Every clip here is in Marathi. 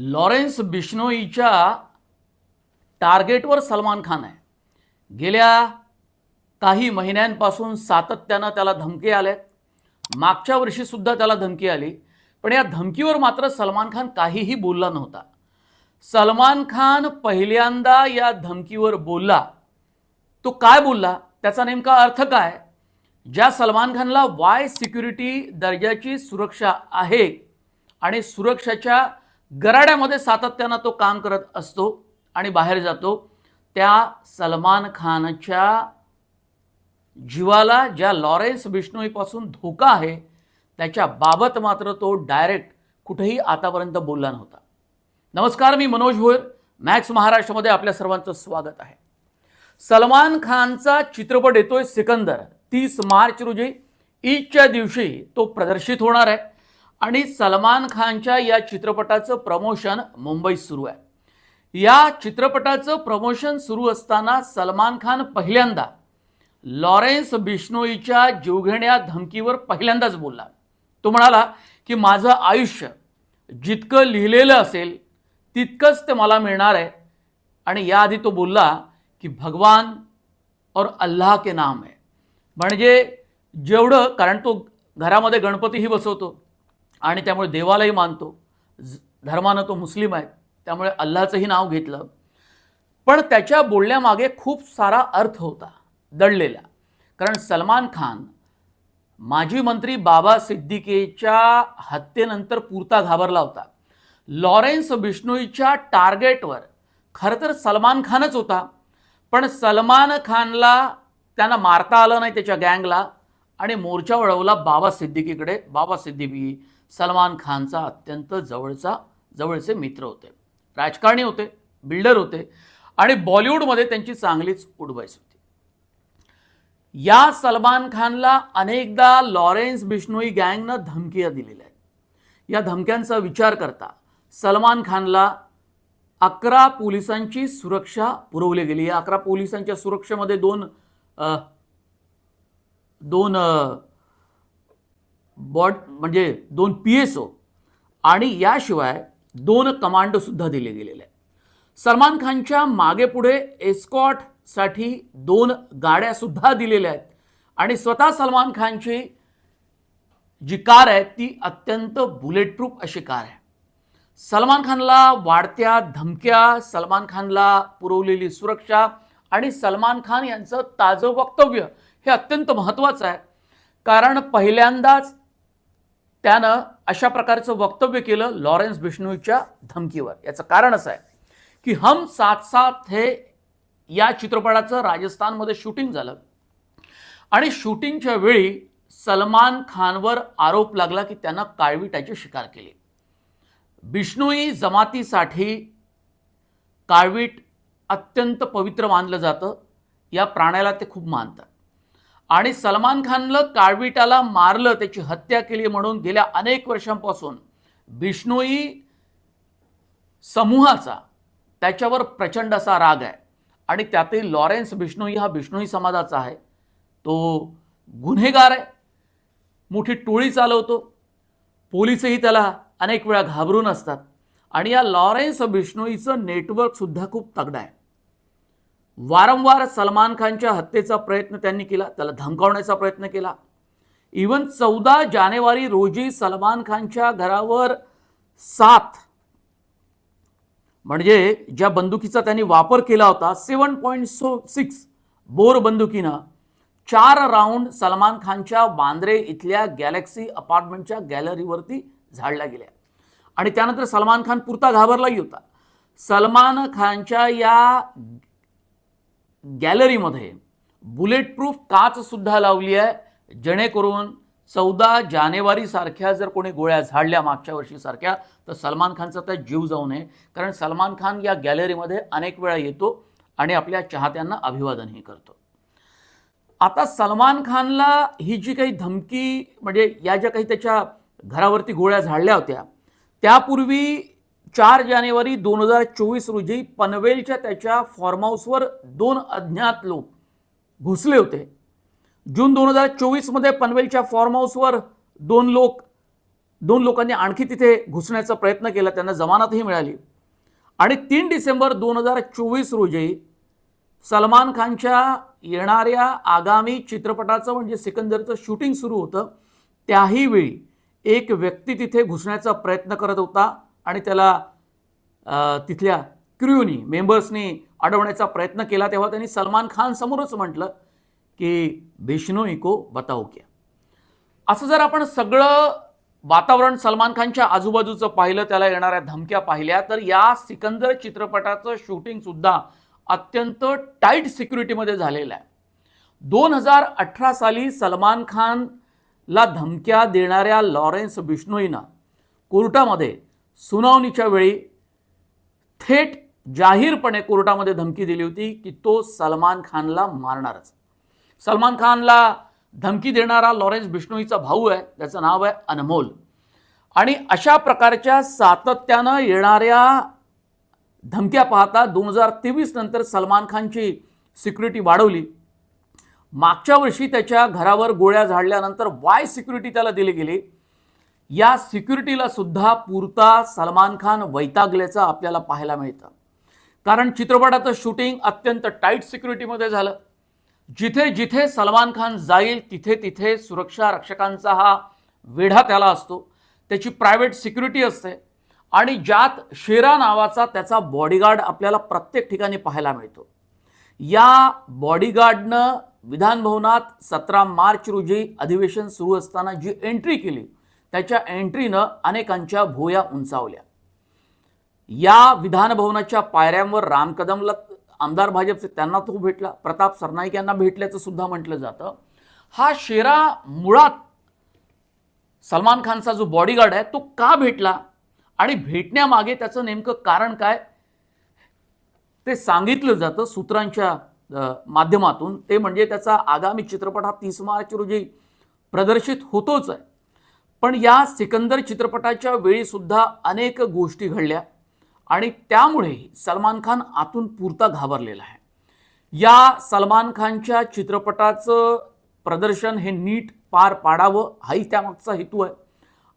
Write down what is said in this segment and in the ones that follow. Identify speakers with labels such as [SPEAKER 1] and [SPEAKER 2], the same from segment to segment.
[SPEAKER 1] लॉरेन्स बिश्नोईच्या टार्गेटवर सलमान खान आहे. गेल्या काही महिन्यांपासून सातत्यानं त्याला धमकी आल्यात मागच्या वर्षीसुद्धा त्याला धमकी आली. पण या धमकीवर मात्र सलमान खान काहीही बोलला नव्हता. सलमान खान पहिल्यांदा या धमकीवर बोलला. तो काय बोलला? त्याचा नेमका अर्थ काय? ज्या सलमान खानला वाय सिक्युरिटी दर्जाची सुरक्षा आहे आणि सुरक्षाच्या गराड्यामध्ये सातत्यानं तो काम करत असतो आणि बाहेर जातो. त्या सलमान खानच्या जीवाला ज्या लॉरेन्स बिष्णोईपासून धोका आहे त्याच्या बाबत मात्र तो डायरेक्ट कुठेही आतापर्यंत बोलला नव्हता. नमस्कार मी मनोज भोयर मॅक्स महाराष्ट्रामध्ये आपल्या सर्वांचं स्वागत आहे. सलमान खानचा चित्रपट येतोय सिकंदर तीस मार्च रोजी. ईदच्या दिवशी तो प्रदर्शित होणार आहे. आणि सलमान खानच्या या चित्रपटाचं प्रमोशन मुंबईत सुरू आहे. या चित्रपटाचं प्रमोशन सुरू असताना सलमान खान पहिल्यांदा लॉरेन्स बिश्नोईच्या जीवघेण्या धमकीवर पहिल्यांदाच बोलला. तो म्हणाला की माझं आयुष्य जितकं लिहिलेलं असेल तितकंच ते मला मिळणार आहे. आणि याआधी तो बोलला की भगवान और अल्लाह के नाम आहे म्हणजे जेवढं कारण तो घरामध्ये गणपतीही बसवतो आणि त्यामुळे देवालाही मानतो. धर्मानं तो मुस्लिम आहे. त्यामुळे अल्लाचंही नाव घेतलं. पण त्याच्या बोलण्यामागे खूप सारा अर्थ होता दडलेला. कारण सलमान खान माजी मंत्री बाबा सिद्दिकेच्या हत्येनंतर पुरता घाबरला होता. लॉरेन्स बिष्णोईच्या टार्गेटवर खरं तर सलमान खानच होता. पण सलमान खानला त्यांना मारता आलं नाही त्याच्या गँगला आणि मोर्चा वळवला बाबा सिद्दीकीकडे. बाबा सिद्दीकी सलमान खानचा अत्यंत जवळचा जवळचे मित्र होते. राजकारणी होते बिल्डर होते आणि बॉलिवूडमध्ये त्यांची चांगलीच उडबैस होती. या सलमान खानला अनेकदा लॉरेन्स बिष्णोई गँगनं धमक्या दिलेल्या आहेत. या धमक्यांचा विचार करता सलमान खानला अकरा पोलिसांची सुरक्षा पुरवली गेली. या अकरा पोलिसांच्या सुरक्षेमध्ये दोन आ, दोन आ, बॉड म्हणजे दोन पी एस ओ. आणि याशिवाय दोन कमांडोसुद्धा दिले गेलेले आहेत. सलमान खानच्या मागे पुढे एस्कॉटसाठी दोन गाड्यासुद्धा दिलेल्या आहेत. आणि स्वतः सलमान खानची जी कार आहे ती अत्यंत बुलेट प्रूफ अशी कार आहे. सलमान खानला वाढत्या धमक्या सलमान खानला पुरवलेली सुरक्षा आणि सलमान खान यांचं ताजं वक्तव्य हे अत्यंत महत्त्वाचं आहे. कारण पहिल्यांदाच त्यानं अशा प्रकारचं वक्तव्य केलं लॉरेन्स बिष्णूच्या धमकीवर. याचं कारण असं आहे की हम साथ साथ हे या चित्रपटाचं राजस्थानमध्ये शूटिंग झालं. आणि शूटिंगच्या वेळी सलमान खानवर आरोप लागला की त्यानं काळविटाची शिकार केली. बिष्णूई जमातीसाठी काळवीट अत्यंत पवित्र मानलं जातं. या प्राण्याला ते खूप मानतात. आणि सलमान खाननं काळविटाला मारलं त्याची हत्या केली म्हणून गेल्या अनेक वर्षांपासून. बिष्णोई समूहाचा त्याच्यावर प्रचंड असा राग आहे. आणि त्यातही लॉरेन्स बिष्णोई हा बिष्णोई समाजाचा आहे. तो गुन्हेगार आहे. मोठी टोळी चालवतो. पोलीसही त्याला अनेक वेळा घाबरून असतात. आणि या लॉरेन्स बिष्णोईचं नेटवर्कसुद्धा खूप तगडं आहे. वारंवार सलमान खानच्या हत्येचा प्रयत्न त्यांनी केला त्याला धमकावण्याचा प्रयत्न केला. इवन चौदा जानेवारी रोजी सलमान खानच्या घरावर सात म्हणजे ज्या बंदुकीचा त्यांनी वापर केला होता seven point so six bore बंदुकीनं चार राऊंड सलमान खानच्या बांद्रे इथल्या गॅलेक्सी अपार्टमेंटच्या गॅलरीवरती झाडल्या गेल्या. आणि त्यानंतर सलमान खान पुरता घाबरलाही होता. सलमान खानच्या या गॅलरीमध्ये बुलेट प्रूफ काच सुद्धा लावली आहे. जेणेकरून चौदा जानेवारी सारख्या जर कोणी गोळ्या झाडल्या मागच्या वर्षीसारख्या तर सलमान खानचा तर जीव जाऊ नये कारण सलमान खान या गॅलरीमध्ये अनेक वेळा येतो आणि आपल्या चाहत्यांना अभिवादनही करतो. आता सलमान खानला ही जी काही धमकी म्हणजे या ज्या काही त्याच्या घरावरती गोळ्या झाडल्या होत्या त्यापूर्वी चार जानेवारी दोन हजार चोवीस रोजी पनवेलच्या त्याच्या फॉर्म हाऊसवर दोन अज्ञात लोक घुसले होते. जून दोन हजार चोवीसमध्ये पनवेलच्या फॉर्महाऊसवर दोन लोक दोन लोकांनी आणखी तिथे घुसण्याचा प्रयत्न केला त्यांना जमानतही मिळाली. आणि तीन डिसेंबर दोन हजार चोवीस रोजी सलमान खानच्या येणाऱ्या आगामी चित्रपटाचं म्हणजे सिकंदरचं शूटिंग सुरू होतं. त्याही वेळी एक व्यक्ती तिथे घुसण्याचा प्रयत्न करत होता. आणि त्याला तिथल्या क्र्यूनी मेंबर्सनी अडवण्याचा प्रयत्न केला तेव्हा त्यांनी सलमान खान समोरच म्हटलं की बिष्णोई इको बताओ क्या? असं जर आपण सगळं वातावरण सलमान खानच्या आजूबाजूचं पाहिलं त्याला येणाऱ्या धमक्या पाहिल्या तर या सिकंदर चित्रपटाचं शूटिंगसुद्धा अत्यंत टाईट सिक्युरिटीमध्ये झालेलं आहे. दोन हजार अठरा साली सलमान खानला धमक्या देणाऱ्या लॉरेन्स बिष्णोईनं कोर्टामध्ये सुनावणीच्या वेळी थेट जाहीरपणे कोर्टामध्ये धमकी दिली होती की तो सलमान खानला मारणारच. सलमान खानला धमकी देणारा लॉरेन्स बिष्णोईचा भाऊ आहे त्याचं नाव आहे अनमोल. आणि अशा प्रकारच्या सातत्यानं येणाऱ्या धमक्या पाहता दोन हजार तेवीस नंतर सलमान खानची सिक्युरिटी वाढवली. मागच्या वर्षी त्याच्या घरावर गोळ्या झाडल्यानंतर वाय सिक्युरिटी त्याला दिली गेली. या सिक्युरिटीला सुद्धा पुरता सलमान खान वैतागल्याचं आपल्याला पाहायला मिळतं. कारण चित्रपटाचं शूटिंग अत्यंत टाईट सिक्युरिटीमध्ये झालं. जिथे जिथे सलमान खान जाईल तिथे तिथे सुरक्षा रक्षकांचा हा वेढा त्याला असतो. त्याची प्रायव्हेट सिक्युरिटी असते. आणि ज्यात शेरा नावाचा त्याचा बॉडीगार्ड आपल्याला प्रत्येक ठिकाणी पाहायला मिळतो. या बॉडीगार्डनं विधानभवनात सतरा मार्च रोजी अधिवेशन सुरू असताना जी एंट्री केली त्याच्या एंट्रीनं अनेकांच्या भोया उंचावल्या. या विधानभवनाच्या पायऱ्यांवर राम कदमला आमदार भाजपचे त्यांना तो भेटला. प्रताप सरनाईक यांना भेटल्याचं सुद्धा म्हटलं जातं. हा शेरा मुळात सलमान खानचा जो बॉडीगार्ड आहे तो का भेटला? आणि भेटण्यामागे त्याचं नेमकं कारण काय? ते सांगितलं जातं सूत्रांच्या माध्यमातून. ते म्हणजे त्याचा आगामी चित्रपट हा तीस मार्च रोजी प्रदर्शित होतोच आहे. पण या सिकंदर चित्रपटाच्या वेळीसुद्धा अनेक गोष्टी घडल्या. आणि त्यामुळे सलमान खान आतून पुरता घाबरलेला आहे. या सलमान खानच्या चित्रपटाचं प्रदर्शन हे नीट पार पाडावं हाही त्यामागचा हेतू आहे.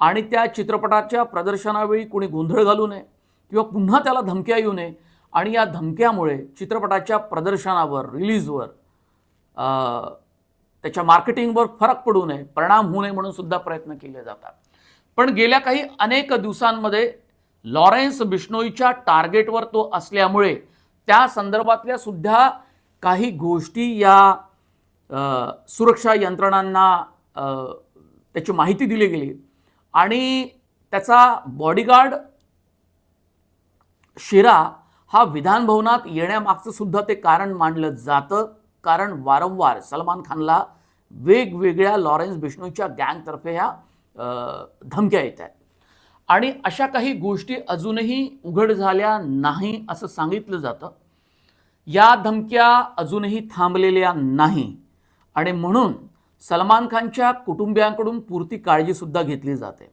[SPEAKER 1] आणि त्या चित्रपटाच्या प्रदर्शनावेळी कोणी गोंधळ घालू नये किंवा पुन्हा त्याला धमक्या येऊ नये. आणि या धमक्यामुळे चित्रपटाच्या प्रदर्शनावर रिलीजवर त्याच्या मार्केटिंगवर फरक पडू नये परिणाम होऊ नये म्हणून सुद्धा प्रयत्न केले जातात. पण गेल्या काही अनेक दिवसांमध्ये लॉरेन्स बिश्नोईच्या टार्गेटवर तो असल्यामुळे त्या संदर्भातल्या सुद्धा काही गोष्टी या सुरक्षा यंत्रणांना त्याची माहिती दिली गेली आणि त्याचा बॉडीगार्ड शिरा हा विधानभवनात येण्यामागचं सुद्धा ते कारण मानलं जातं. कारण वारंवार सलमान खानला वेगवेगळ्या लॉरेन्स बिष्णूच्या गँगतर्फे ह्या धमक्या येत आहेत. आणि अशा काही गोष्टी अजूनही उघड झाल्या नाही असं सांगितलं जातं. या धमक्या अजूनही थांबलेल्या नाही. आणि म्हणून सलमान खानच्या कुटुंबियांकडून पुरती काळजीसुद्धा घेतली जाते.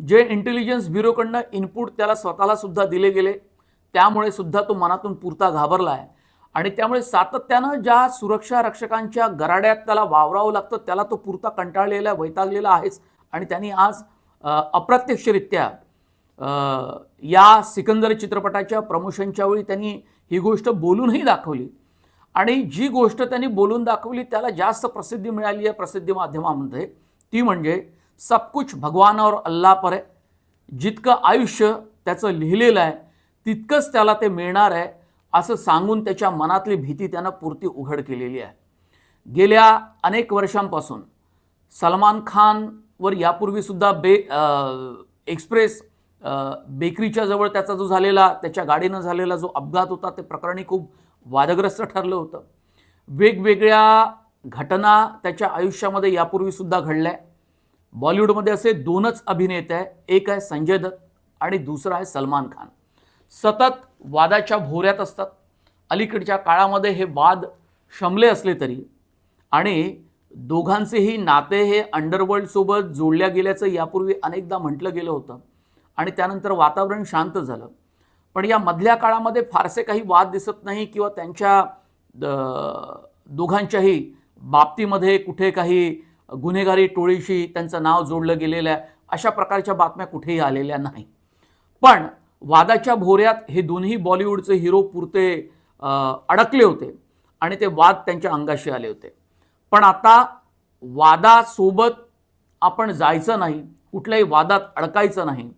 [SPEAKER 1] जे इंटेलिजन्स ब्युरोकडनं इनपुट त्याला स्वतःला सुद्धा दिले गेले त्यामुळे सुद्धा तो मनातून पुरता घाबरला आहे आणि त्यामुळे सातत्यानं ज्या सुरक्षा रक्षकांच्या गराड्यात त्याला वावरावं लागतं त्याला तो पुरता कंटाळलेला वैतागलेला आहेच. आणि त्यांनी आज अप्रत्यक्षरित्या या सिकंदर चित्रपटाच्या प्रमोशनच्या वेळी त्यांनी ही गोष्ट बोलूनही दाखवली. आणि जी गोष्ट त्यांनी बोलून दाखवली त्याला जास्त प्रसिद्धी मिळाली आहे प्रसिद्धी माध्यमामध्ये ती म्हणजे सब कुछ भगवान और अल्लाह पर आहे जितकं आयुष्य त्याचं लिहिलेलं आहे तितकंच त्याला ते मिळणार आहे. असं सांगून त्याच्या मनातली भीती त्यानं पुरती उघड केलेली आहे. गेल्या अनेक वर्षांपासून सलमान खानवर यापूर्वीसुद्धा बे एक्सप्रेस बेकरीच्या जवळ त्याचा जो झालेला त्याच्या गाडीनं झालेला जो अपघात होता ते प्रकरणी खूप वादग्रस्त ठरलं होतं. वेगवेगळ्या घटना त्याच्या आयुष्यामध्ये यापूर्वीसुद्धा घडल्या. बॉलिवूडमध्ये असे दोनच अभिनेते आहे एक आहे संजय दत्त आणि दुसरा आहे सलमान खान. सतत वादाच्या भोऱ्यात असतात. अलीकडच्या काळामध्ये हे वाद शमले असले तरी आणि दोघांचेही नाते हे अंडरवर्ल्डसोबत जोडल्या गेल्याचं यापूर्वी अनेकदा म्हटलं गेलं होतं. आणि त्यानंतर वातावरण शांत झालं. पण या मधल्या काळामध्ये फारसे काही वाद दिसत नाही किंवा त्यांच्या दोघांच्याही बाबतीमध्ये कुठे काही गुन्हेगारी टोळीशी त्यांचं नाव जोडलं गेलेलं आहे. अशा प्रकारच्या बातम्या कुठेही आलेल्या नाही. पण वादाच्या भोऱ्यात हे दोन्ही बॉलिवूडचे हिरो पुरते अडकले होते आणि ते वाद त्यांच्या अंगाशी आले होते. पण आता वादासोबत आपण जायचं नाही कुठल्याही वादात अडकायचं नाही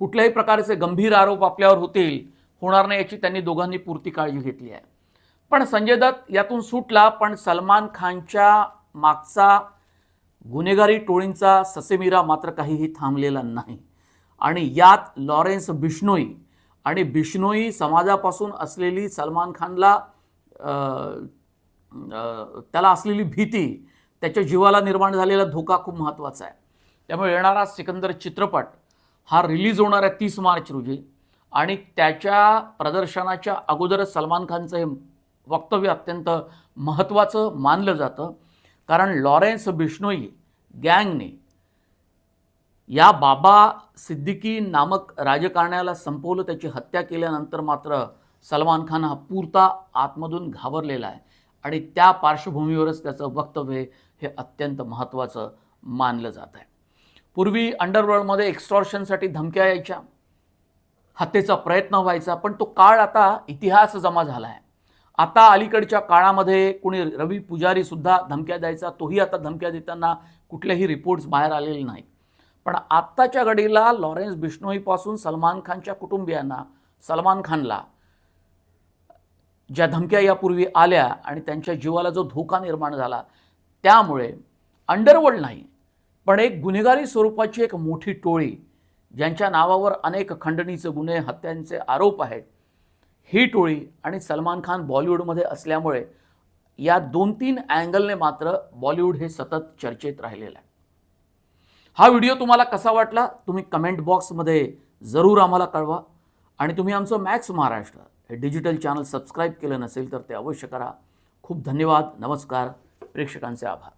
[SPEAKER 1] कुठल्याही प्रकारचे गंभीर आरोप आपल्यावर होतील होणार नाही याची त्यांनी दोघांनी पुरती काळजी घेतली आहे. पण संजय दत्त यातून सुटला पण सलमान खानच्या मागचा गुन्हेगारी टोळींचा ससेमिरा मात्र काहीही थांबलेला नाही. आणि यात लॉरेन्स बिश्नोई. आणि बिश्नोई समाजापासून असलेली सलमान खानला त्याला असलेली भीती त्याच्या जीवाला निर्माण झालेला धोका खूप महत्त्वाचा आहे. त्यामुळे येणारा सिकंदर चित्रपट हा रिलीज होणार आहे तीस मार्च रोजी. आणि त्याच्या प्रदर्शनाच्या अगोदरच सलमान खानचं हे वक्तव्य अत्यंत महत्त्वाचं मानलं जातं. कारण लॉरेन्स बिश्नोई गँगने या बाबा सिद्दीकी नामक राजकारण्याला संपवलं त्याची हत्या केल्यानंतर मात्र सलमान खान हा पुरता आतमधून घाबरलेला आहे. आणि त्या पार्श्वभूमीवरच त्याचं वक्तव्य हे अत्यंत महत्त्वाचं मानलं जात आहे. पूर्वी अंडरवर्ल्डमध्ये एक्स्टॉर्शनसाठी धमक्या यायच्या हत्येचा प्रयत्न व्हायचा पण तो काळ आता इतिहास जमा झाला आहे आता अलीकडच्या काळामध्ये कुणी रवी पुजारीसुद्धा धमक्या द्यायचा तोही आता धमक्या देताना कुठलेही रिपोर्ट्स बाहेर आलेले नाहीत. पण आत्ताच्या घडीला लॉरेन्स बिश्नोईपासून सलमान खानच्या कुटुंबियांना सलमान खानला ज्या धमक्या यापूर्वी आल्या आणि त्यांच्या जीवाला जो धोका निर्माण झाला त्यामुळे अंडरवर्ल्ड नाही पण एक गुन्हेगारी स्वरूपाची एक मोठी टोळी ज्यांच्या नावावर अनेक खंडणीचे गुन्हे हत्यांचे आरोप आहेत ही टोळी आणि सलमान खान बॉलिवूडमध्ये असल्यामुळे या दोन तीन अँगलने मात्र बॉलिवूड हे सतत चर्चेत राहिलेलं आहे. हा व्हिडिओ तुम्हाला कसा वाटला तुम्ही कमेंट बॉक्समध्ये जरूर आम्हाला कळवा. आणि तुम्ही आमचं मॅक्स महाराष्ट्र हे डिजिटल चॅनल सबस्क्राईब केलं नसेल तर ते अवश्य करा. खूप धन्यवाद नमस्कार प्रेक्षकांचे आभार.